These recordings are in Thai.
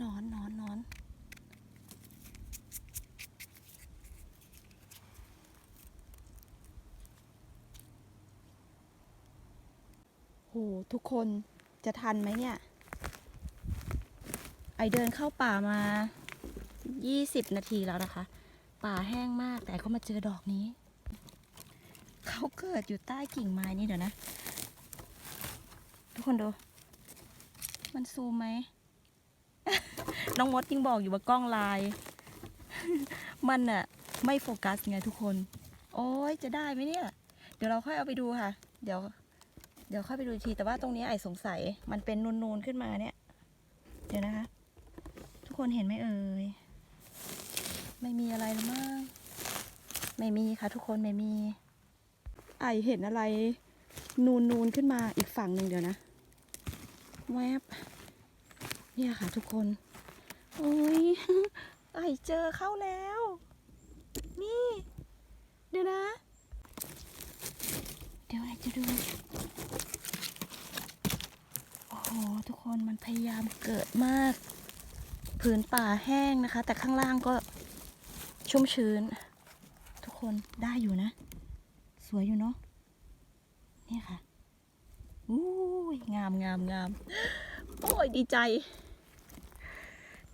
นอนนอนนอนโหทุกคนจะทันไหมเนี่ย ไอเดินเข้าป่ามา 20 นาทีแล้วนะคะ ป่าแห้งมากแต่ก็มาเจอดอกนี้ เขาเกิดอยู่ใต้กิ่งไม้นี่เดี๋ยวนะ ทุกคนดู มันซูมไหม น้องมดยังบอกอยู่ว่ากล้องลาย มันอะไม่โฟกัสไงทุกคน โอ้ยจะได้ไหมเนี่ย เดี๋ยวเราค่อยเอาไปดูค่ะ เดี๋ยว เดี๋ยวค่อยไปดูทีแต่ว่าตรงนี้ไอสงสัย มันเป็นนูนๆขึ้นมาเนี่ย เดี๋ยวนะคะ ทุกคนเห็นไหมเอ่ยไม่มีอะไรหรือมั้งไม่มีค่ะ ทุกคนไม่มี ไอเห็นอะไร นูนๆขึ้นมาอีกฝั่งหนึ่งเดี๋ยวนะแวบเนี่ยค่ะทุกคน โอ้ยไอเจอเข้าแล้ว นี่ เดี๋ยวนะ เดี๋ยวไอจะดู โอ้โห ทุกคนมันพยายามเกิดมาก ผืนป่าแห้งนะคะ แต่ข้างล่างก็ชุ่มชื้น ทุกคนได้อยู่นะ สวยอยู่เนาะนี่ค่ะอู้ยงามงามงาม โอ้ยดีใจ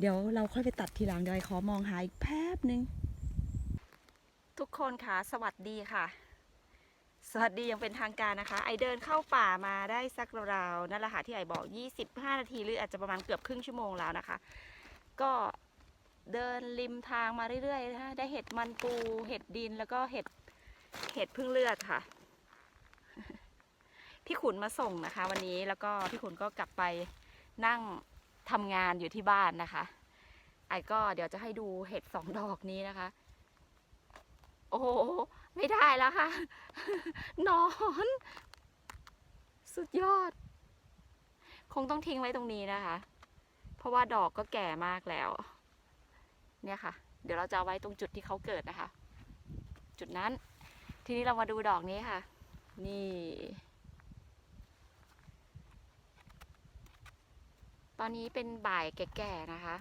เดี๋ยวเราค่อยไปตัดทีหลังเดี๋ยวไอขอมองหาอีกแป๊บหนึ่งทุกคนค่ะ สวัสดีค่ะ สวัสดียังเป็นทางการนะคะ ไอเดินเข้าป่ามาได้สักราวๆนั่นแหละค่ะที่ไอบอก 25 นาทีหรืออาจจะประมาณเกือบครึ่งชั่วโมงแล้วนะคะ ก็เดินริมทางมาเรื่อยๆนะคะได้เห็ดมันปู เห็ดดินแล้วก็เห็ดเห็ดพึ่งเลือดค่ะ พี่ขุนมาส่งนะคะ วันนี้แล้วก็พี่ขุนก็กลับไปนั่ง ทำงานอยู่ที่บ้านนะคะไอ้ก็เดี๋ยวจะให้ดูเห็ดสองดอกนี้นะคะ โอ้โห ไม่ได้แล้วค่ะ นอน สุดยอด คงต้องทิ้งไว้ตรงนี้นะคะ เพราะว่าดอกก็แก่มากแล้ว เนี่ยค่ะ เดี๋ยวเราจะาไว้ตรงจุดที่เขาเกิดนะคะ จุดนั้น ทีนี้เรามาดูดอกนี้ค่ะ นี่ ตอนนี้เป็นบ่ายแก่ๆนะคะ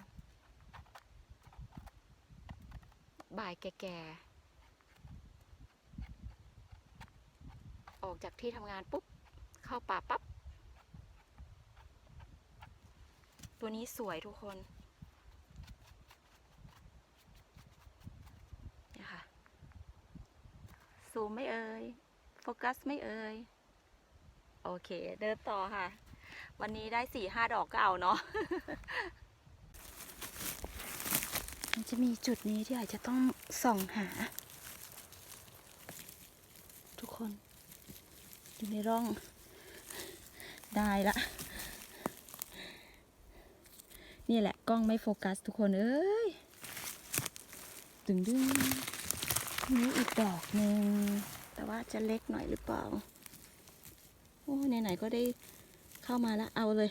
บ่ายแก่ๆ ออกจากที่ทำงานปุ๊บ เข้าป่าปั๊บ ตัวนี้สวยทุกคนเนี่ยค่ะ ซูมไม่เอ่ย โฟกัสไม่เอ่ย โอเค เดินต่อค่ะ วันนี้ได้สี่ห้าดอกก็เอาเนาะมันจะมีจุดนี้ที่อาจจะต้องส่องหา ทุกคนอยู่ในร่อง ได้ละ นี่แหละกล้องไม่โฟกัสทุกคนเอ้ยตึงดึงนี่อีกดอกหนึ่งแต่ว่าจะเล็กหน่อยหรือเปล่า โอ้ไหนๆก็ได้ เข้ามาแล้วเอาเลย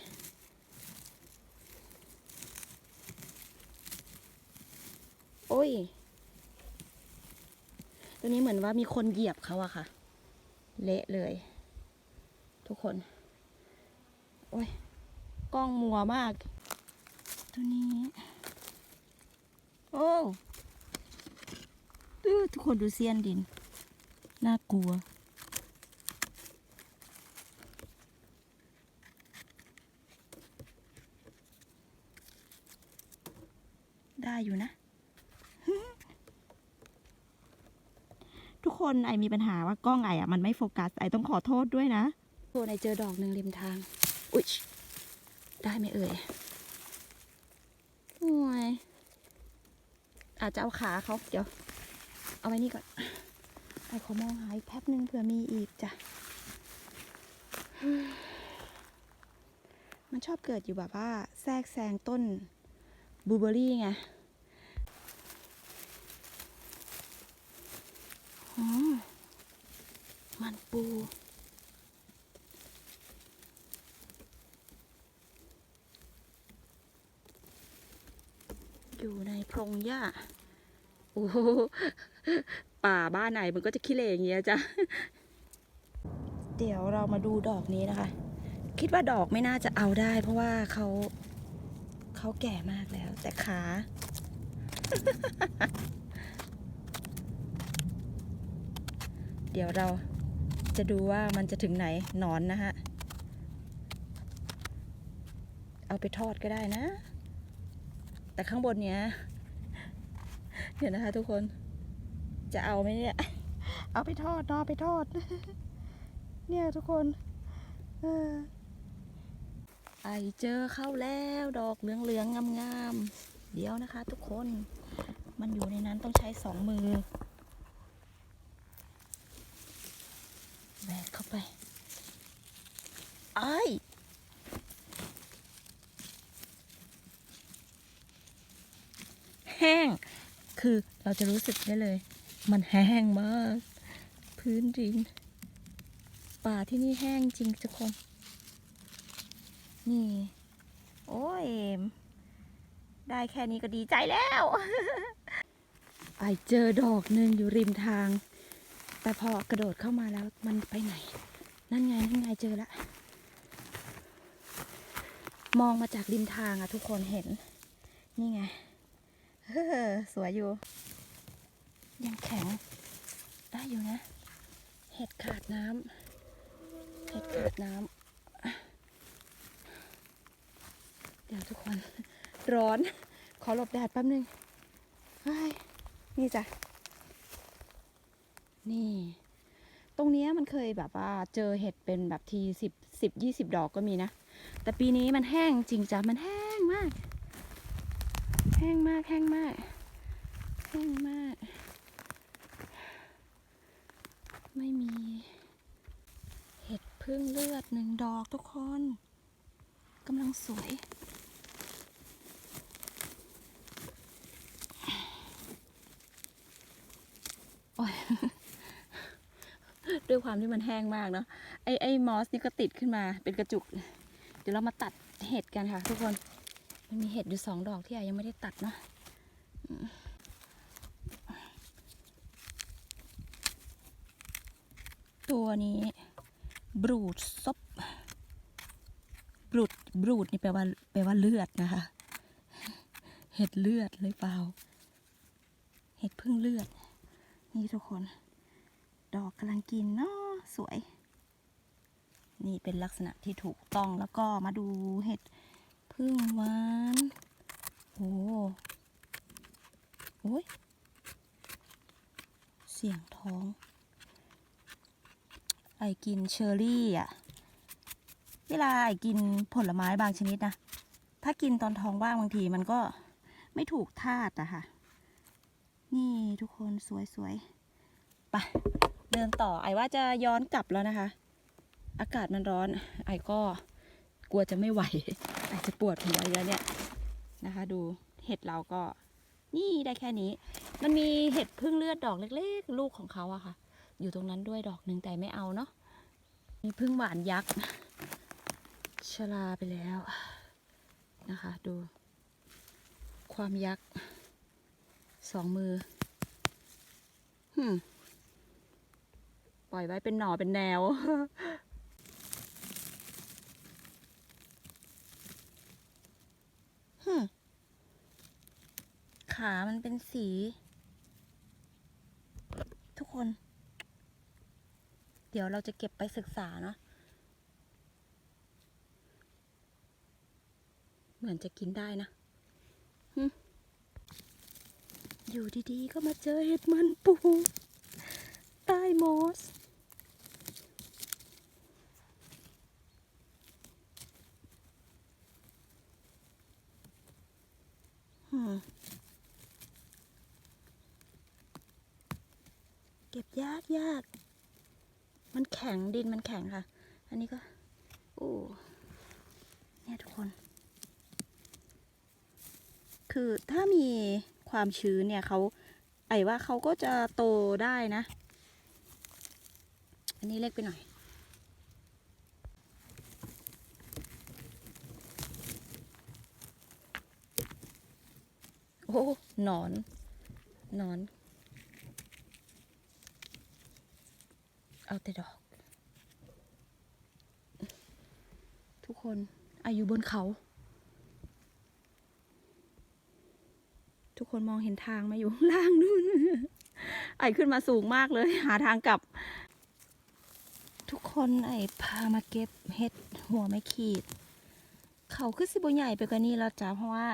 โอ้ย ตัวนี้เหมือนว่ามีคนเหยียบเขาอะค่ะ เละเลย ทุกคน โอ้ย กล้องมัวมาก ตัวนี้ โอ้ทุกคนดูเซียนดิน น่ากลัว อยู่นะ ทุกคนไอมีปัญหาว่ากล้องไออะมันไม่โฟกัสไอต้องขอโทษด้วยนะโคนไอเจอดอกหนึ่งริมทาง อุ๊ยได้ไหมเอ่ยโอ้ยอาจจะเอาขาเขาเดี๋ยว เอาไว้นี่ก่อนไอขอมองหาอีกแป๊บหนึ่งเผื่อมีอีกจ้ะมันชอบเกิดอยู่แบบว่าแทรกแซงต้นบลูเบอรี่ไงอ๋อ มันปู อยู่ในพรงหญ้า โอ้โหป่าบ้านไหนมันก็จะขี้เหร่อย่างเงี้ยจ้ะ เดี๋ยวเรามาดูดอกนี้นะคะ คิดว่าดอกไม่น่าจะเอาได้ เพราะว่าเขาเขาแก่มากแล้ว แต่ขา ดี๋ยวเราจะดูว่ามันจะถึงไหนหนอนนะฮะ เอาไปทอดก็ได้นะ แต่ข้างบนเนี้ยเดี๋ยวนะคะทุกคน จะเอาไหมเนี่ย เอาไปทอดนอไปทอด เนี่ยทุกคนอไอเจอเข้าแล้วดอกเหลืองๆงามๆ เดี๋ยวนะคะทุกคน มันอยู่ในนั้นต้องใช้สองมือ แบกเข้าไปไอ้แห้ง คือเราจะรู้สึกได้เลย มันแห้งมาก พื้นดิน ป่าที่นี่แห้งจริงทุกคน นี่ โอ้ย ได้แค่นี้ก็ดีใจแล้ว ไอเจอดอกหนึ่งอยู่ริมทาง แต่พอกระโดดเข้ามาแล้วมันไปไหน นั่นไง นั่นไงเจอละ มองมาจากริมทางอะทุกคนเห็น นี่ไงเฮ้อสวยอยู่ ยังแข็ง ได้อยู่นะ เห็ดขาดน้ำเห็ดขาดน้ำเดี๋ยวทุกคน ร้อน ขอหลบแดดแป๊บนึงเฮ้ยนี่จ้ะ นี่ ตรงนี้มันเคยแบบว่าเจอเห็ดเป็นแบบทีสิบสิบยี่สิบดอกก็มีนะ แต่ปีนี้มันแห้งจริงจ้ะมันแห้งมาก แห้งมากแห้งมากแห้งมาก ไม่มี เห็ดพึ่งเลือดหนึ่งดอกทุกคนกำลังสวย โอ้ย ด้วยความที่มันแห้งมากเนาะไอไอมอสนี่ก็ติดขึ้นมาเป็นกระจุก เดี๋ยวเรามาตัดเห็ดกันค่ะ ทุกคนมันมีเห็ดอยู่สองดอกที่อายังไม่ได้ตัดเนาะตัวนี้บรูดซบบรูดบรูดนี่แปลว่าแปลว่าเลือดนะคะ เห็ดเลือดเลยเปล่า เห็ดพึ่งเลือด นี่ทุกคน ดอกกำลังกินเนาะสวย นี่เป็นลักษณะที่ถูกต้องแล้วก็มาดูเห็ดพึ่งหวานโอ้โอ้ยเสียงท้อง ไอกินเชอร์รี่อะ เวลาไอกินผลไม้บางชนิดนะ ถ้ากินตอนท้องว่างบางทีมันก็ไม่ถูกธาตุอะค่ะ นี่ทุกคนสวยๆไป เดินต่อไอว่าจะย้อนกลับแล้วนะคะ อากาศมันร้อน ไอก็กลัวจะไม่ไหว ไอจะปวดหัวอีกแล้วเนี่ยนะคะ ดูเห็ดเราก็นี่ได้แค่นี้ มันมีเห็ดพึ่งเลือดดอกเล็กๆ ลูกของเขาอะค่ะ อยู่ตรงนั้นด้วยดอกหนึ่งแต่ไม่เอาเนาะมีพึ่งหวานยักษ์ชราไปแล้วนะคะ ดู ความยักษ์สองมือหืม ปล่อยไว้เป็นหน่อเป็นแนว ขามันเป็นสี ทุกคน เดี๋ยวเราจะเก็บไปศึกษาเนาะ เหมือนจะกินได้นะอยู่ดีๆ ก็มาเจอเห็ดมันปูใต้มอส เก็บยากยาก มันแข็งดินมันแข็งค่ะ อันนี้ก็โอ้เนี่ยทุกคน คือถ้ามีความชื้นเนี่ยเขาไอ้ว่าเขาก็จะโตได้นะ อันนี้เล็กไปหน่อย โอ้ห นอนนอน เอาแต่ดอก ทุกคนอายุบนเขา ทุกคนมองเห็นทางมาอยู่ข้างล่างนู่นไอขึ้นมาสูงมากเลย หาทางกลับ ทุกคนไอพามาเก็บเห็ดหัวไม่ขีด เขาคือสิบใหญ่ไปกว่านี้แล้วจ้ะเพราะว่า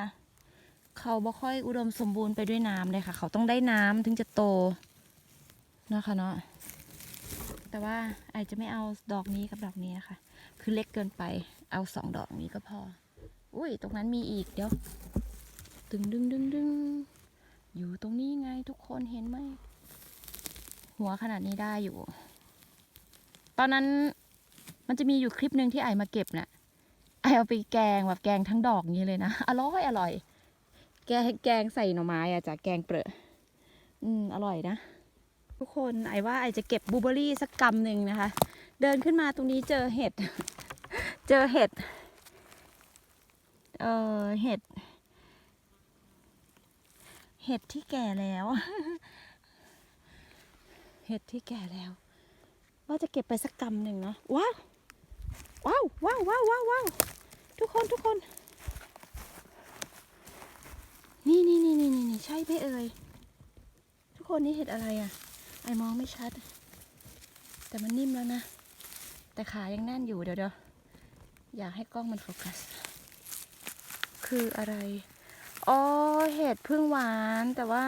เขาบ่ค่อยอุดมสมบูรณ์ไปด้วยน้ำเลยค่ะ เขาต้องได้น้ำถึงจะโตนะคะเนาะแต่ว่าไอจะไม่เอาดอกนี้กับดอกนี้นะคะ คือเล็กเกินไปเอาสองดอกนี้ก็พอ อุ้ยตรงนั้นมีอีกเดี๋ยวดึงดึงดึงดึงอยู่ตรงนี้ไงทุกคนเห็นไหมหัวขนาดนี้ได้อยู่ ตอนนั้นมันจะมีอยู่คลิปหนึ่งที่ไอมาเก็บน่ะไอเอาไปแกงแบบแกงทั้งดอกนี้เลยนะ อร่อยอร่อย แกงแกงใส่หน่อไม้อะจากแกงเปรอะอืมอร่อยนะ ทุกคนไอว่าไอจะเก็บบลูเบอรี่สักกำหนึ่งนะคะ เดินขึ้นมาตรงนี้เจอเห็ด เจอเห็ด เออเห็ด เห็ดที่แก่แล้ว เห็ดที่แก่แล้ว ว่าจะเก็บไปสักกำหนึ่งเนาวว้าวว้าวว้าวว้าวว้าวทุกคนทุกคน นี่นี่นี่นี่นี่ใช่ไหมเอ่ย ทุกคนนี่เห็ดอะไรอะ ไอมองไม่ชัด แต่มันนิ่มแล้วนะ แต่ขายังแน่นอยู่เดี๋ยวเดี๋ยวอยากให้กล้องมันโฟกัส คืออะไร อ๋อ เห็ดพึ่งหวานแต่ว่า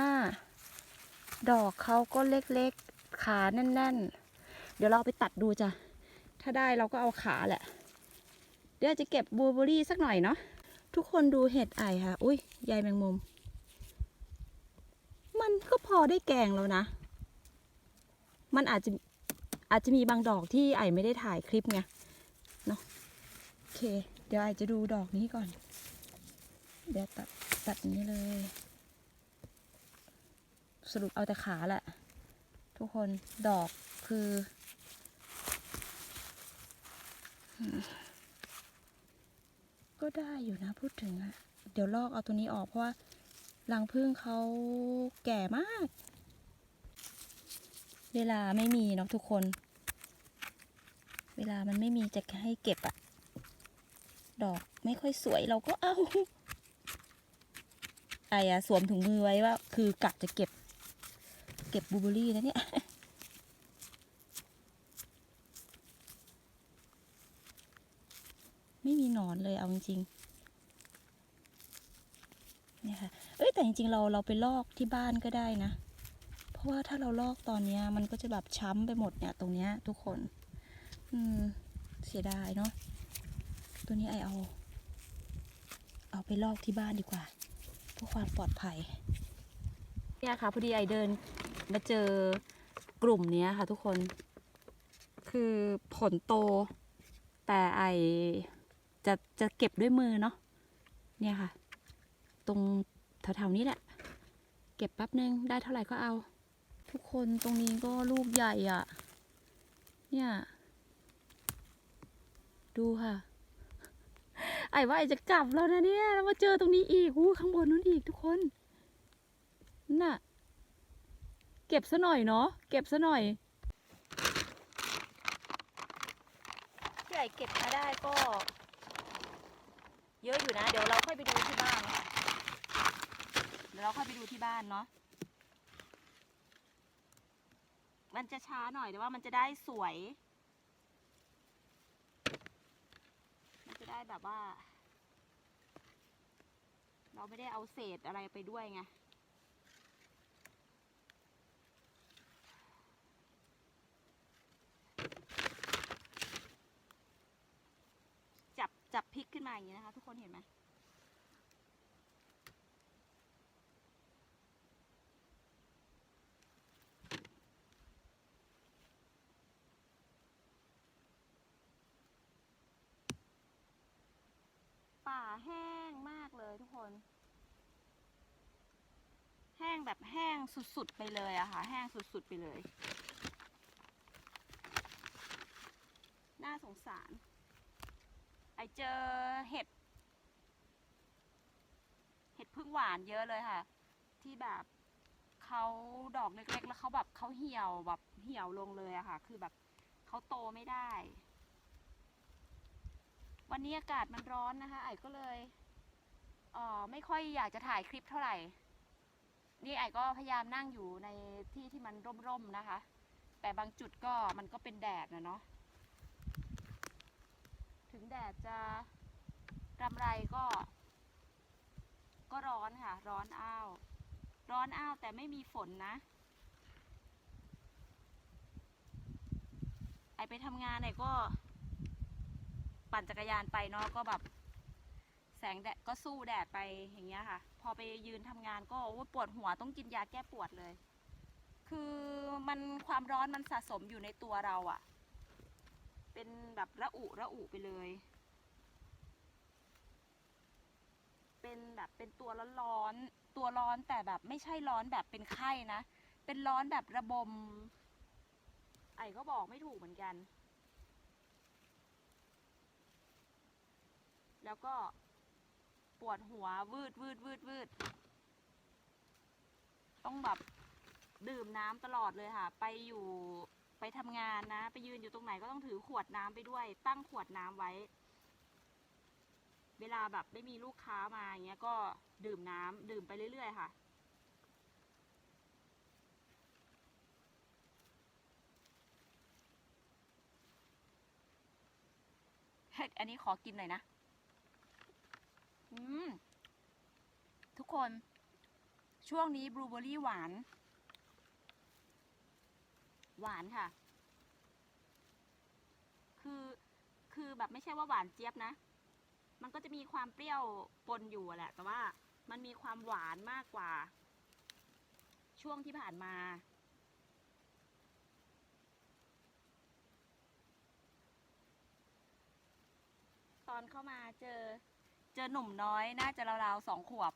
ดอกเขาก็เล็กๆ ขาแน่นๆ เดี๋ยวเราไปตัดดูจ้ะ ถ้าได้เราก็เอาขาแหละ เดี๋ยวจะเก็บบลูเบอรี่สักหน่อยเนาะ ทุกคนดูเห็ดไอค่ะ อุ้ยใยแมงมุม มันก็พอได้แกงแล้วนะ มันอาจจะอาจจะมีบางดอกที่ไอไม่ได้ถ่ายคลิปไง เนาะโอเค เดี๋ยวไอจะดูดอกนี้ก่อน เดี๋ยวตัดตัดนี้เลย สรุปเอาแต่ขาแหละ ทุกคน ดอกคือ ก็ได้อยู่นะพูดถึงอะเดี๋ยวลอกเอาตัวนี้ออกเพราะว่ารังพึ่งเขาแก่มาก เวลาไม่มีเนาะทุกคน เวลามันไม่มีจะให้เก็บอะดอกไม่ค่อยสวยเราก็เอาไอ้อะสวมถุงมือไว้ว่า คือกะจะเก็บ เก็บบูเบอรี่นะเนี่ย ไม่มี หนอนเลยเอาจริงๆเนี่ยค่ะเอ้ยแต่จริงๆเราเราไปลอกที่บ้านก็ได้นะ เพราะว่าถ้าเราลอกตอนเนี้ยมันก็จะแบบช้ำไปหมดเนี่ยตรงเนี้ยทุกคน อืมเสียดายเนาะตัวนี้ไอเอา เอาไปลอกที่บ้านดีกว่าเพื่อความปลอดภัย เนี่ยค่ะพอดีไอเดินมาเจอกลุ่มเนี้ยค่ะทุกคน คือผลโตแต่ไอ จะจะเก็บด้วยมือเนาะเนี่ยค่ะ ตรงแถวๆนี้แหละ เก็บแป๊บนึงได้เท่าไหร่ก็เอา ทุกคนตรงนี้ก็ลูกใหญ่อะ่ะ เนี่ย ดูค่ะ ไอ้ว่าไอจะกลับแล้วนะเนี่ยแล้วมาเจอตรงนี้อีกอู้ข้างบนนู้นอีกทุกคนน่ะ เก็บซะหน่อยเนาะเก็บซะหน่อยที่เก็บมาได้ก็ เยอะอยู่นะ เดี๋ยวเราค่อยไปดูที่บ้านเดี๋ยวเราค่อยไปดูที่บ้านเนาะมันจะช้าหน่อยแต่ว่ามันจะได้สวย มันจะได้แบบว่า เราไม่ได้เอาเศษอะไรไปด้วยไง จับพลิกขึ้นมาอย่างนี้นะคะ ทุกคนเห็นไหมป่าแห้งมากเลยทุกคน แห้งแบบแห้งสุดๆไปเลยอะค่ะ แห้งสุดๆไปเลย น่าสงสาร ไอเจอเห็ด เห็ดพึ่งหวานเยอะเลยค่ะ ที่แบบเขาดอกเล็กๆ แล้วเขาแบบเขาเหี่ยวแบบเหี่ยวลงเลยอะค่ะ คือแบบเขาโตไม่ได้ วันนี้อากาศมันร้อนนะคะ ไอก็เลยเออไม่ค่อยอยากจะถ่ายคลิปเท่าไหร่ นี่ไอ้ก็พยายามนั่งอยู่ในที่ที่มันร่มๆนะคะ แต่บางจุดก็มันก็เป็นแดดนะเนาะ ถึงแดดจะรำไรก็ ก็ร้อนค่ะ ร้อนอ้าว ร้อนอ้าวแต่ไม่มีฝนนะ ไอไปทำงานไอก็ ปั่นจักรยานไปเนาะก็แบบ แสงแดดก็สู้แดดไปอย่างเงี้ยค่ะ พอไปยืนทำงานก็โอ้ปวดหัวต้องกินยาแก้ปวดเลย คือมันความร้อนมันสะสมอยู่ในตัวเราอะ เป็นแบบระอุระอุไปเลย เป็นแบบเป็นตัวร้อนๆตัวร้อนแต่แบบไม่ใช่ร้อนแบบเป็นไข้นะ เป็นร้อนแบบระบม ไอ้ก็บอกไม่ถูกเหมือนกัน แล้วก็ปวดหัววืดวืดวืดวืด ต้องแบบดื่มน้ำตลอดเลยค่ะ ไปอยู่ ไปทำงานนะ ไปยืนอยู่ตรงไหนก็ต้องถือขวดน้ำไปด้วย ตั้งขวดน้ำไว้ เวลาแบบไม่มีลูกค้ามาอย่างเงี้ยก็ดื่มน้ำดื่มไปเรื่อย ๆ ค่ะเฮ้ยอันนี้ขอกินหน่อยนะ อืม ทุกคน ช่วงนี้บลูเบอร์รี่หวาน หวานค่ะ คือคือแบบไม่ใช่ว่าหวานเจี๊ยบนะ มันก็จะมีความเปรี้ยวปนอยู่แหละ แต่ว่ามันมีความหวานมากกว่า ช่วงที่ผ่านมา ตอนเข้ามาเจอเจอหนุ่มน้อยน่าจะราวๆสองขวบ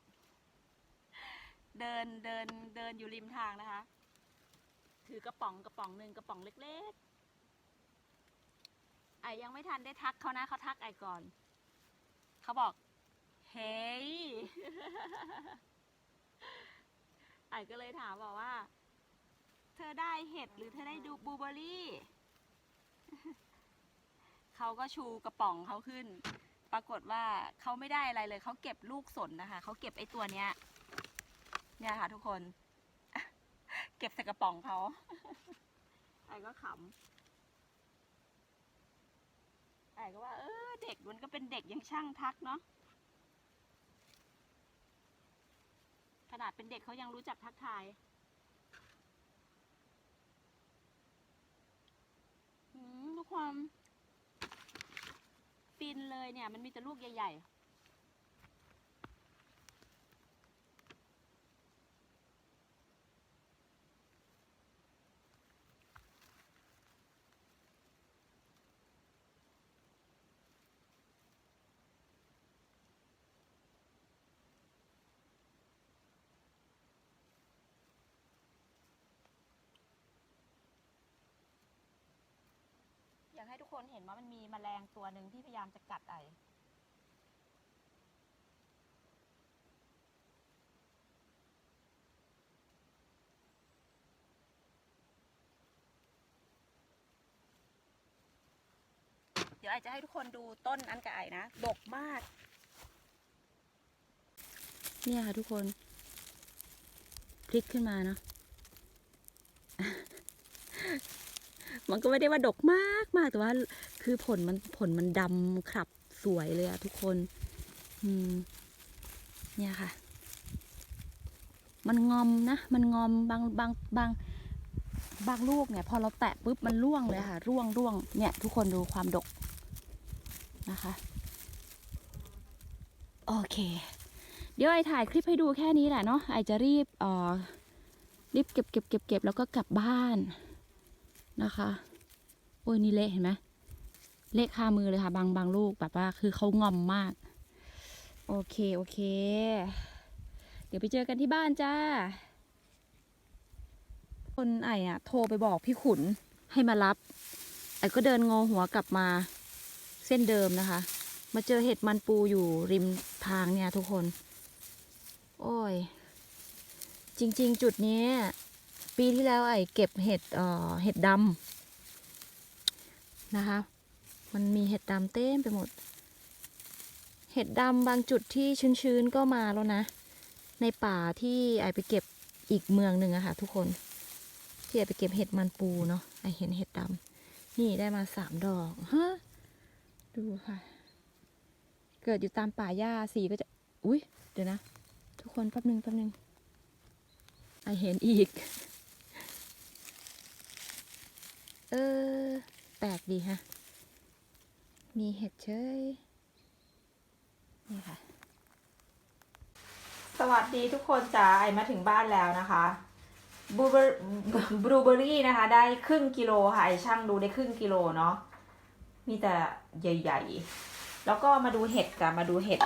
เดินเดินเดินอยู่ริมทางนะคะ ถือกระป๋องกระป๋องหนึ่งกระป๋องเล็กๆไอยังไม่ทันได้ทักเขานะเขาทักไอก่อน เขาบอก เฮ้ยไอก็เลยถามบอกว่า เธอได้เห็ดหรือเธอได้ดูบูเบอร์รี่เขาก็ชูกระป๋องเขาขึ้น ปรากฏว่าเขาไม่ได้อะไรเลยเขาเก็บลูกสนนะคะเขาเก็บไอ้ตัวเนี้ยเนี่ยค่ะทุกคน เก็บใส่กระป๋องเขาไอ้ก็ขำไอ้ก็ว่า เออ เด็กมันก็เป็นเด็กยังช่างทักเนาะขนาดเป็นเด็กเขายังรู้จักทักทายอืมทุกความฟินเลยเนี่ย มันมีแต่ลูกใหญ่ ๆ ให้ทุกคนเห็นว่ามันมีแมลงตัวหนึ่งที่พยายามจะกัดไอเดี๋ยวไอจะให้ทุกคนดูต้นอันกับไอนะ ดกมาก เนี่ยค่ะทุกคน พลิกขึ้นมาเนาะ มันก็ไม่ได้ว่าดกมากมากแต่ว่า คือผลมันผลมันดำขับสวยเลยอะทุกคน อืม เนี่ยค่ะ มันงอมนะ มันงอมบางบางบางบางลูกเนี่ย พอเราแตะปุ๊บมันร่วงเลยค่ะ ร่วงร่วงเนี่ย ทุกคนดูความดกนะคะโอเค เดี๋ยวไอถ่ายคลิปให้ดูแค่นี้แหละเนาะไอจะรีบเอ่อรีบเก็บเก็บเก็บเก็บแล้วก็กลับบ้าน นะคะ โอ้ยนี่เละเห็นไหมเละคามือเลยค่ะ บางบางลูกแบบว่า คือเขางอมมาก โอเค โอเค เดี๋ยวไปเจอกันที่บ้านจ้า คนไออะโทรไปบอกพี่ขุนให้มารับ ไอก็เดินงอหัวกลับมา เส้นเดิมนะคะ มาเจอเห็ดมันปูอยู่ริมทางเนี่ยทุกคน โอ้ย จริง ๆ จุดนี้ ปีที่แล้วไอเก็บเห็ดเอ่อเห็ดดำนะคะ มันมีเห็ดดำเต็มไปหมด เห็ดดำบางจุดที่ชื้นๆก็มาแล้วนะ ในป่าที่ไอไปเก็บอีกเมืองหนึ่งอะค่ะ ทุกคนที่ไอไปเก็บเห็ดมันปูเนาะไอเห็นเห็ดดำนี่ได้มาสามดอกฮะดูค่ะ เกิดอยู่ตามป่าหญ้าสีก็จะอุ้ยเดี๋ยวนะ ทุกคนแป๊บนึงแป๊บนึงไอเห็นอีก เออ แปลกดีฮะ มีเห็ดเชยนี่ค่ะ สวัสดีทุกคนจ้าไอมาถึงบ้านแล้วนะคะบลูเบอร์บลูเบอรี่นะคะ ได้ครึ่งกิโลค่ะ ไอช่างดูได้ครึ่งกิโลเนาะมีแต่ใหญ่ ๆ แล้วก็มาดูเห็ดกันมาดูเห็ด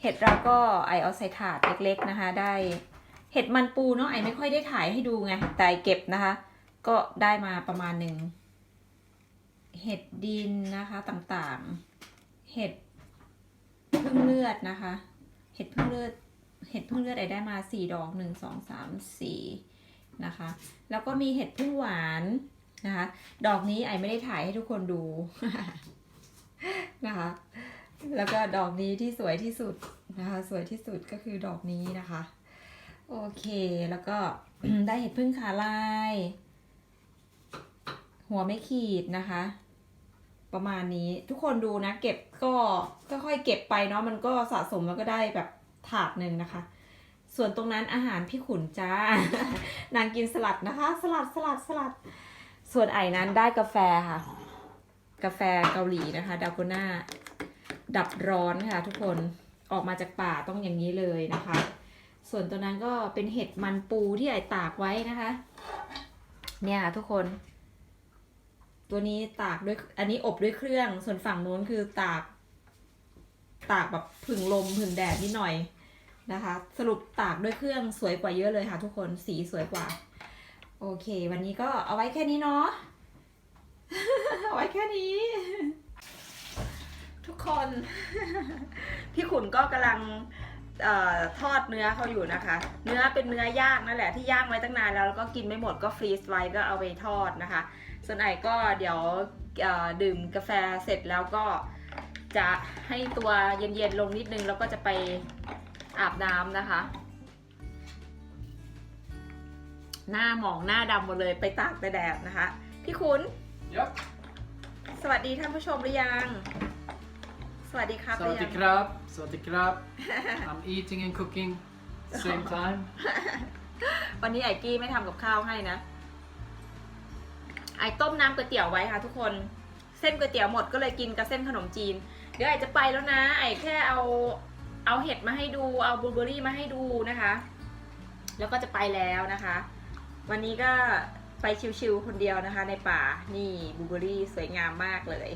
เห็ดเราก็ไอเอาใส่ถาดเล็ก ๆ นะคะ ได้ เห็ดมันปูเนาะไอไม่ค่อยได้ถ่ายให้ดูไงแต่ไอเก็บนะคะ ก็ได้มาประมาณหนึ่ง เห็ดดินนะคะต่างๆ เห็ดพึ่งเลือดนะคะ เห็ดพึ่งเลือด เห็ดพึ่งเลือดไอได้มาสี่ดอกหนึ่งสองสามสี่นะคะ แล้วก็มีเห็ดพึ่งหวานนะคะ ดอกนี้ไอไม่ได้ถ่ายให้ทุกคนดูนะคะ แล้วก็ดอกนี้ที่สวยที่สุดนะคะ สวยที่สุดก็คือดอกนี้นะคะ โอเค แล้วก็ได้เห็ดพึ่งขาลาย หัวไม่ขีดนะคะ ประมาณนี้ทุกคนดูนะ เก็บก็ค่อยๆเก็บไปเนาะมันก็สะสมแล้วก็ได้แบบถาดหนึ่งนะคะ ส่วนตรงนั้นอาหารพี่ขุนจ้านางกินสลัดนะคะ สลัดสลัดสลัด ส่วนไอ้นั้นได้กาแฟค่ะ กาแฟเกาหลีนะคะดาโกน่าดับร้อนค่ะ ทุกคนออกมาจากป่าต้องอย่างนี้เลยนะคะ ส่วนตัวนั้นก็เป็นเห็ดมันปูที่ไอ้ตากไว้นะคะ เนี่ยค่ะทุกคน ตัวนี้ตากด้วยอันนี้อบด้วยเครื่อง ส่วนฝั่งนู้นคือตาก ตากแบบผึ่งลมผึ่งแดดนิดหน่อยนะคะ สรุปตากด้วยเครื่องสวยกว่าเยอะเลยค่ะ ทุกคนสีสวยกว่า โอเค วันนี้ก็เอาไว้แค่นี้เนาะเอาไว้แค่นี้ ทุกคน พี่ขุนก็กำลัง ทอดเนื้อเขาอยู่นะคะ เนื้อเป็นเนื้อย่างนั่นแหละที่ย่างไว้ตั้งนานแล้วแล้วก็กินไม่หมดก็ฟรีซไว้ก็เอาไปทอดนะคะ ส่วนไอก็เดี๋ยวเอ่อดื่มกาแฟเสร็จแล้วก็จะให้ตัวเย็นๆลงนิดนึงแล้วก็จะไปอาบน้ำนะคะ หน้าหมองหน้าดำหมดเลยไปตากแต่แดดนะคะ พี่คุณ Yep. สวัสดีท่านผู้ชมหรือยัง สวัสดีครับหรือยัง Sawadee krab. Sawadee krab. I'm eating and cooking same time. วันนี้ไอ้กี้ไม่ทำกับข้าวให้นะ ไอ้ต้มน้ำก๋วยเตี๋ยวไว้ค่ะทุกคน เส้นก๋วยเตี๋ยวหมดก็เลยกินกับเส้นขนมจีน เดี๋ยวไอ้จะไปแล้วนะ ไอ้แค่เอาเอาเห็ดมาให้ดู เอาบลูเบอร์รี่มาให้ดูนะคะ แล้วก็จะไปแล้วนะคะ วันนี้ก็ไปชิวๆคนเดียวนะคะ ในป่า นี่บลูเบอร์รี่สวยงามมากเลย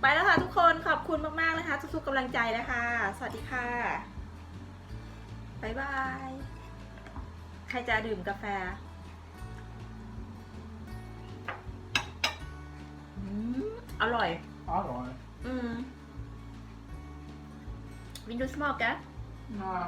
ไปแล้วค่ะทุกคนขอบคุณมากๆนะคะทุกๆกำลังใจนะคะ สวัสดีค่ะบ๊ายบายใครจะดื่มกาแฟอืมอร่อย Alright. อืมวินดูสมอกะ Nah.